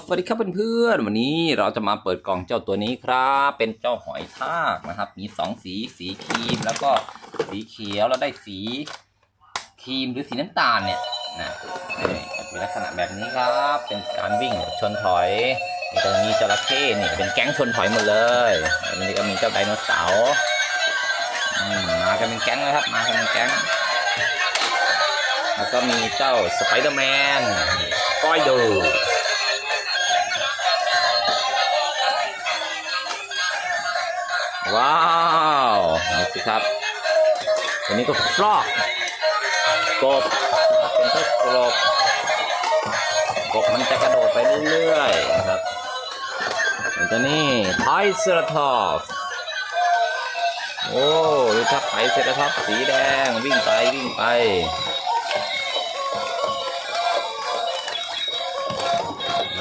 สวัสดีครับเพื่อนๆวันนี้เราจะมาเปิดกล่องเจ้าตัวนี้ครับ เป็นเจ้าหอยทากนะครับ มีสองสีสีครีมแล้วก็สีเขียวแล้วได้สีครีมหรือสีน้ำตาลเนี่ยนะเป็นลักษณะแบบนี้ครับ เป็นการวิ่งชนถอยมีตรงนี้จระเข้นี่เป็นแก๊งชนถอยหมดเลยอันนี้ก็มีเจ้าไดโนเสาร์มากันเป็นแก๊งเลยครับ มากันเป็นแก๊งแล้วก็มีเจ้าสไปเดอร์แมนก้อยดู ว้าวนี่สิครับตัวนี้ก็ฟลอกกบเป็นเจ้ากบกบมันจะกระโดดไปเรื่อยๆนะครับวนตัวนี้ไทเซราทอปส์โอ้ดูครับไทเซราทอปส์สีแดงวิ่งไปวิ่งไป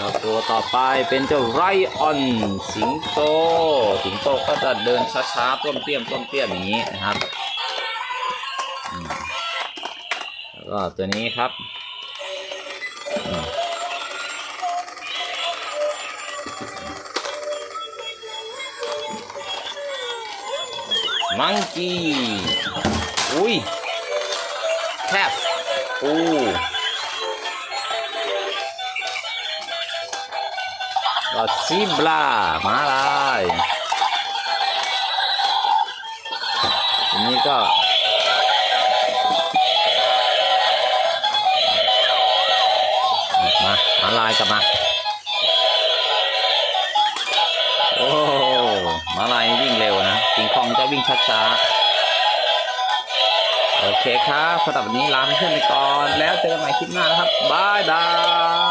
แล้วตัวต่อไปเป็นเจ้าไรออน สิงโต สิงโตก็จะเดินช้าๆต้มเตี้ยมต้มเตี้ยมอย่างนี้นะครับแล้วก็ตัวนี้ครับมมังกี้อุ้ยแคปอู้ ก็ซิบลามาลายทีนี้ก็มามาลายกลับมา โอ้มาลายวิ่งเร็วนะปิงคองจะวิ่งช้าๆโอเคครับสำหรับวันนี้ลาเพื่อนไปก่อน แล้วเจอกันใหม่คลิปหน้านะครับบายบาย